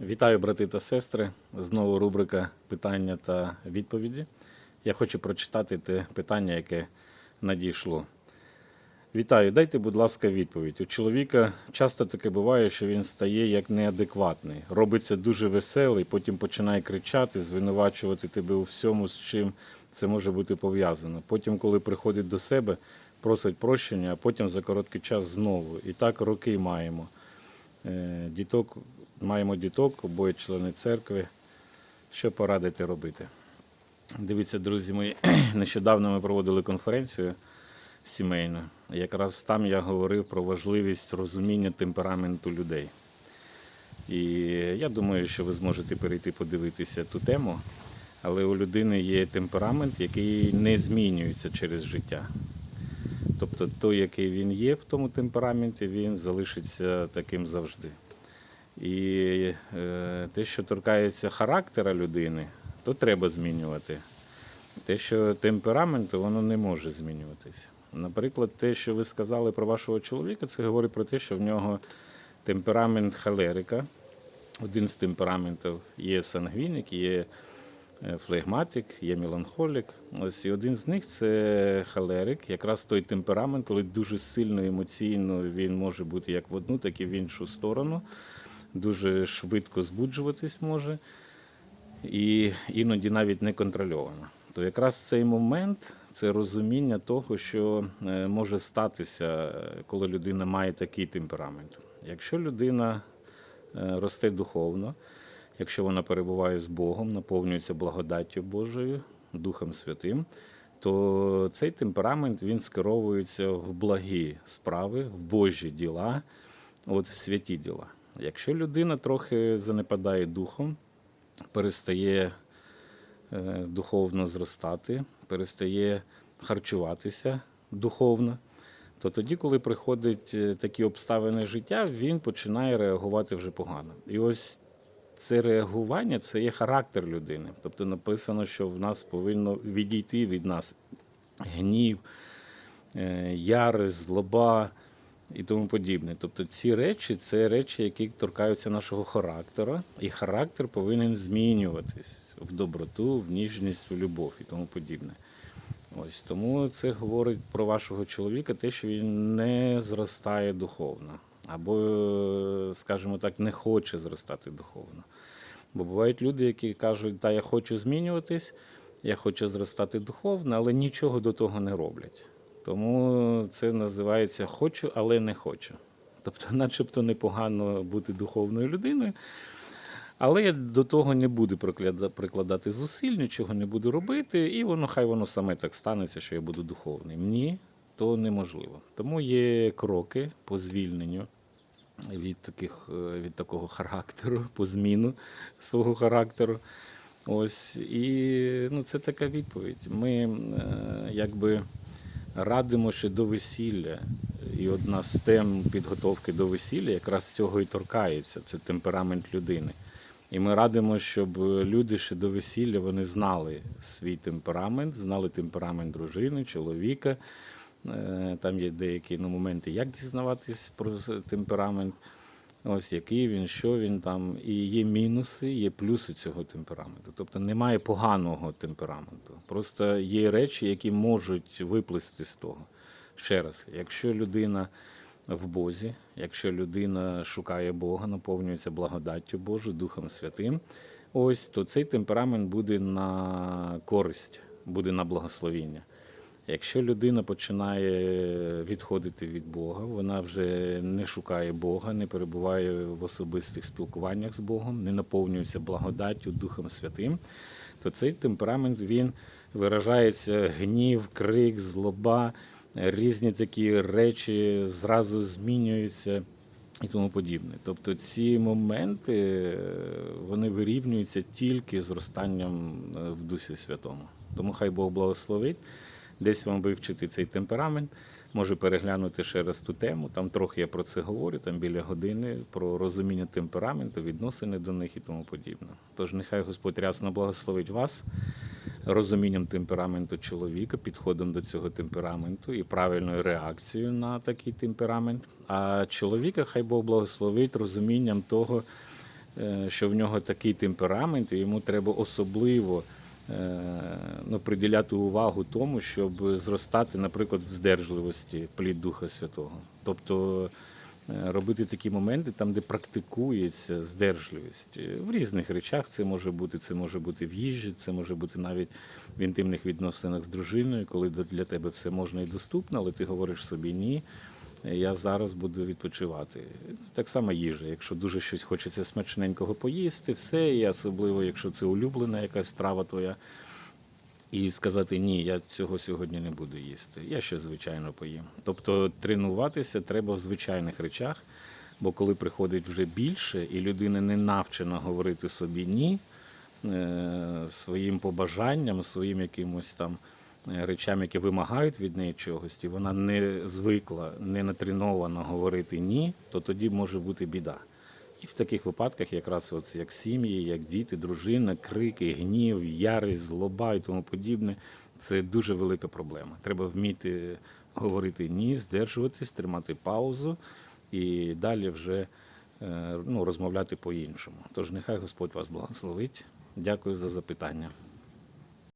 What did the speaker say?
Вітаю, брати та сестри. Знову рубрика питання та відповіді. Я хочу прочитати те питання, яке надійшло. Вітаю, дайте, будь ласка, відповідь. У чоловіка часто таке буває, що він стає як неадекватний, робиться дуже веселий, потім починає кричати, звинувачувати тебе у всьому, з чим це може бути пов'язано. Потім, коли приходить до себе, просить прощення, а потім за короткий час знову. І так роки маємо. Е, Діток, маємо діток, обоє члени церкви. Що порадити робити? Дивіться, друзі мої, нещодавно ми проводили конференцію сімейну. Якраз там я говорив про важливість розуміння темпераменту людей. І я думаю, що ви зможете перейти подивитися ту тему, але у людини є темперамент, який не змінюється через життя. Тобто той, який він є в тому темпераменті, він залишиться таким завжди. І е, те, що торкається характера людини, то треба змінювати. Те, що темпераменту, воно не може змінюватися. Наприклад, те, що ви сказали про вашого чоловіка, це говорить про те, що в нього темперамент холерика. Один з темпераментів є сангвінік, є е, флегматик, є меланхолік. Ось і один з них це холерик, якраз той темперамент, коли дуже сильно емоційно він може бути як в одну, так і в іншу сторону. Дуже швидко збуджуватись може і іноді навіть не контрольовано. То якраз цей момент це розуміння того, що е, може статися, коли людина має такий темперамент. Якщо людина е, росте духовно, якщо вона перебуває з Богом, наповнюється благодаттю Божою, Духом Святим, то цей темперамент він скеровується в благі справи, в Божі діла, от в святі діла. Якщо людина трохи занепадає духом, перестає е, духовно зростати, перестає харчуватися духовно, то тоді, коли приходять е, такі обставини життя, він починає реагувати вже погано. І ось це реагування це є характер людини. Тобто написано, що в нас повинно відійти від нас гнів, е, ярость, злоба і тому подібне. Тобто ці речі це речі, які торкаються нашого характеру, і характер повинен змінюватись в доброту, в ніжність, в любов і тому подібне. Ось тому це говорить про вашого чоловіка, те, що він не зростає духовно, або, скажімо так, не хоче зростати духовно. Бо бувають люди, які кажуть, та я хочу змінюватись, я хочу зростати духовно, але нічого до того не роблять. Тому це називається хочу, але не хочу. Тобто, начебто непогано бути духовною людиною, але я до того не буду прикладати зусиль, нічого не буду робити, і воно хай воно саме так станеться, що я буду духовним. Ні, то неможливо. Тому є кроки по звільненню від, таких, е, від такого характеру, по зміну свого характеру. Ось, і ну, це така відповідь. Ми е, якби радимо ще до весілля. І одна з тем підготовки до весілля якраз цього і торкається. Це темперамент людини. І ми радимо, щоб люди ще до весілля вони знали свій темперамент, знали темперамент дружини, чоловіка. Е, Там є деякі ну, моменти, як дізнаватись про темперамент, ось який він, що він там. І є мінуси, є плюси цього темпераменту. Тобто немає поганого темпераменту. Просто є речі, які можуть виплисти з того. Ще раз, якщо людина в Бозі, якщо людина шукає Бога, наповнюється благодаттю Божою, Духом Святим, ось то цей темперамент буде на користь, буде на благословіння. Якщо людина починає відходити від Бога, вона вже не шукає Бога, не перебуває в особистих спілкуваннях з Богом, не наповнюється благодаттю Духом Святим, то цей темперамент він виражається гнів, крик, злоба, різні такі речі зразу змінюються і тому подібне. Тобто ці моменти е, вони вирівнюються тільки зростанням е, в Дусі Святому. Тому хай Бог благословить. Десь вам вивчити цей темперамент, може переглянути ще раз ту тему. Там трохи я про це говорю, там біля години, про розуміння темпераменту, відносини до них і тому подібне. Тож нехай Господь рясно благословить вас розумінням темпераменту чоловіка, підходом до цього темпераменту і правильною реакцією на такий темперамент. А чоловіка хай Бог благословить розумінням того, е, що в нього такий темперамент, і йому треба особливо ну, приділяти увагу тому, щоб зростати, наприклад, в здержливості плід Духа Святого. Тобто е, робити такі моменти там, де практикується здержливість. Е, В різних речах це може бути. Це може бути в їжі, це може бути навіть в інтимних відносинах з дружиною, коли для тебе все можна і доступно, але ти говориш собі ні. Я зараз буду відпочивати. Так само їжа. Якщо дуже щось хочеться смачненького поїсти, все, і особливо, якщо це улюблена якась страва твоя, і сказати ні, я цього сьогодні не буду їсти. Я ще звичайно поїм. Тобто тренуватися треба в звичайних речах, бо коли приходить вже більше, і людина не навчена говорити собі ні е, своїм побажанням, своїм якимось там речам, які вимагають від неї чогось, і вона не звикла, не натренована говорити ні, то тоді може бути біда. І в таких випадках, якраз от як сім'ї, як діти, дружина, крики, гнів, ярість, злоба і тому подібне, це дуже велика проблема. Треба вміти говорити ні, здержуватись, тримати паузу і далі вже е, ну, розмовляти по-іншому. Тож нехай Господь вас благословить. Дякую за запитання.